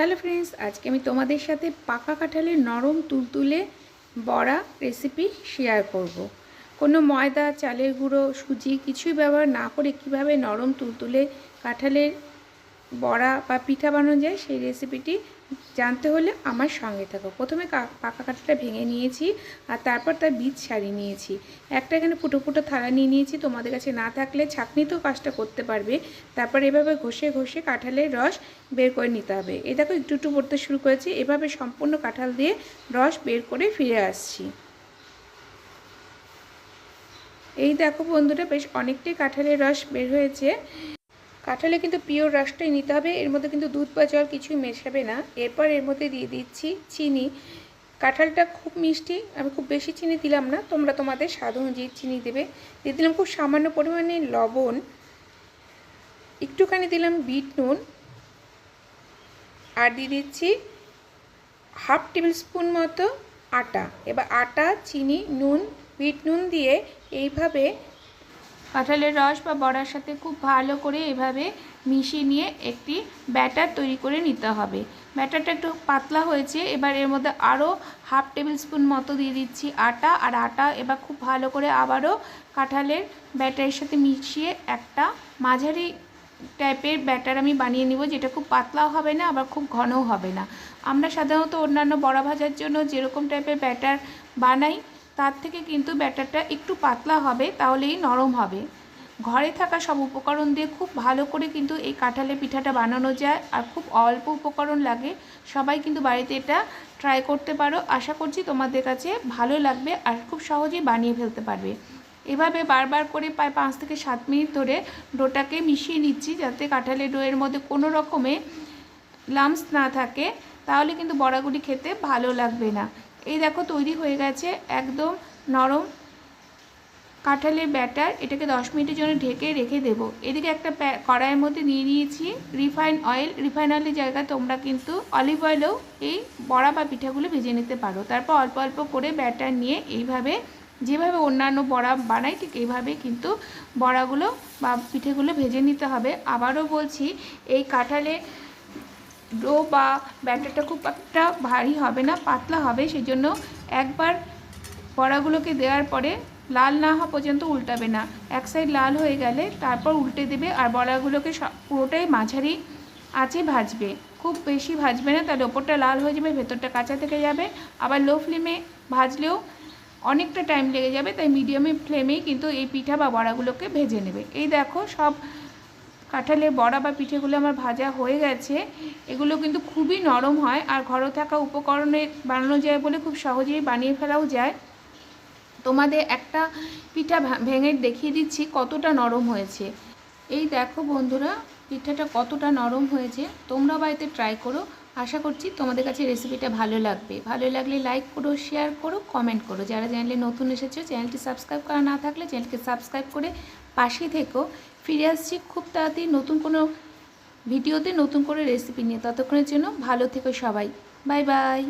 Hello friends, আজকে আমি তোমাদের সাথে পাকা কাঁঠালের নরম তুলতুলে বড়া রেসিপি শেয়ার করব। কোনো ময়দা, চালের গুঁড়ো, সুজি কিছুই ব্যবহার না করে কীভাবে নরম তুলতুলে কাঁঠালের বড়া বা পিঠা বানানো যায়, সেই রেসিপিটি জানতে হলে আমার সঙ্গে থাকো। প্রথমে পাকা কাঁঠালটা ভেঙে নিয়েছি আর তারপর তার বীজ ছাড়িয়ে নিয়েছি। একটা এখানে ফুটো ফুটো থালা নিয়ে নিয়েছি, তোমাদের কাছে না থাকলে ছাঁকনিতেও কাজটা করতে পারবে। তারপর এভাবে ঘষে ঘষে কাঁঠালের রস বের করে নিতে হবে। এ দেখো একটু একটু পড়তে শুরু করেছি, এভাবে সম্পূর্ণ কাঁঠাল দিয়ে রস বের করে ফিরে আসছি। এই দেখো বন্ধুরা, বেশ অনেকটাই কাঁঠালের রস বের হয়েছে। কাঁঠালে কিন্তু পিওর রসটাই নিতে হবে, এর মধ্যে কিন্তু দুধ বা জল কিছুই মেশাবে না। এরপর এর মধ্যে দিয়ে দিচ্ছি চিনি। কাঁঠালটা খুব মিষ্টি, আমি খুব বেশি চিনি দিলাম না, তোমরা তোমাদের স্বাদ অনুযায়ী চিনি দেবে। দিয়ে দিলাম খুব সামান্য পরিমাণে লবণ, একটুখানি দিলাম বিট নুন, আর দিয়ে দিচ্ছি হাফ টেবিল স্পুন মতো আটা। এবার আটা, চিনি, নুন, বিট নুন দিয়ে এইভাবে কাঁঠালের রস বা বড়ার সাথে খুব ভালো করে এভাবে মিশিয়ে নিয়ে একটি ব্যাটার তৈরি করে নিতে হবে। ব্যাটারটা একটু পাতলা হয়েছে, এবার এর মধ্যে আরও হাফ টেবিল স্পুন মতো দিয়ে দিচ্ছি আটা, আর আটা এবার খুব ভালো করে আবারও কাঁঠালের ব্যাটারের সাথে মিশিয়ে একটা মাঝারি টাইপের ব্যাটার আমি বানিয়ে নিব, যেটা খুব পাতলাও হবে না, আবার খুব ঘনও হবে না। আমরা সাধারণত অন্যান্য বড়া ভাজার জন্য যেরকম টাইপের ব্যাটার বানাই তার থেকে কিন্তু ব্যাটারটা একটু পাতলা হবে, তাহলেই নরম হবে। ঘরে থাকা সব উপকরণ দিয়ে খুব ভালো করে কিন্তু এই কাঁঠালের পিঠাটা বানানো যায়, আর খুব অল্প উপকরণ লাগে। সবাই কিন্তু বাড়িতে এটা ট্রাই করতে পারো। আশা করছি তোমাদের কাছে ভালো লাগবে আর খুব সহজেই বানিয়ে ফেলতে পারবে। এভাবে বারবার করে প্রায় পাঁচ থেকে সাত মিনিট ধরে ডোটাকে মিশিয়ে নিচ্ছি যাতে কাঁঠালের ডোয়ের মধ্যে কোনো রকমে লামস না থাকে, তাহলে কিন্তু বড়াগুলি খেতে ভালো লাগবে না। এই দেখো তৈরি হয়ে গেছে একদম নরম কাঁঠালের ব্যাটার। এটাকে দশ মিনিটের জন্য ঢেকে রেখে দেবো। এদিকে একটা কড়াইয়ের মধ্যে নিয়ে নিয়েছি রিফাইন অয়েল। রিফাইন অয়েলের জায়গায় তোমরা কিন্তু অলিভ অয়েলেও এই বড়া বা পিঠাগুলো ভেজে নিতে পারো। তারপর অল্প অল্প করে ব্যাটার নিয়ে এইভাবে যেভাবে অন্যান্য বড়া বানাই, ঠিক এইভাবে কিন্তু বড়াগুলো বা পিঠেগুলো ভেজে নিতে হবে। আবারও বলছি, এই কাঁঠালে ডো বা ব্যাটারটা খুব একটা ভারী হবে না, পাতলা হবে সেই জন্য একবার বড়াগুলোকে দেওয়ার পরে লাল না হওয়া পর্যন্ত উল্টাবে না। এক সাইড লাল হয়ে গেলে তারপর উল্টে দেবে আর বড়াগুলোকে সব- পুরোটাই মাঝারি আঁচে ভাজবে। খুব বেশি ভাজবে না, তাহলে ওপরটা লাল হয়ে যাবে, ভেতরটা কাঁচা থেকে যাবে। আবার লো ফ্লেমে ভাজলেও অনেকটা টাইম লেগে যাবে, তাই মিডিয়ামে ফ্লেমেই কিন্তু এই পিঠা বা বড়াগুলোকে ভেজে নেবে। এই দেখো সব কাঁঠালের বড়া বা পিঠেগুলো আমার ভাজা হয়ে গেছে। এগুলো কিন্তু খুবই নরম হয় আর ঘরে থাকা উপকরণে বানানো যায় বলে খুব সহজেই বানিয়ে ফেলাও যায়। তোমাদের একটা পিঠা ভেঙে দেখিয়ে দিচ্ছি কতটা নরম হয়েছে। এই দেখো বন্ধুরা, পিঠাটা কতটা নরম হয়েছে। তোমরা বাড়িতে ট্রাই করো। আশা করছি তোমাদের কাছে রেসিপিটা ভালো লাগবে। ভালো লাগলে লাইক করো শেয়ার করো কমেন্ট করো। যারা চ্যানেলে নতুন এসেছ চ্যানেলটি সাবস্ক্রাইব করা না থাকলে চ্যানেলকে সাবস্ক্রাইব করে পাশে থেকো। ফিরে আসছি খুব তাড়াতাড়ি নতুন কোনো ভিডিওতে নতুন করে রেসিপি নিয়ে। ততক্ষণের জন্য ভালো থেকো সবাই। Bye bye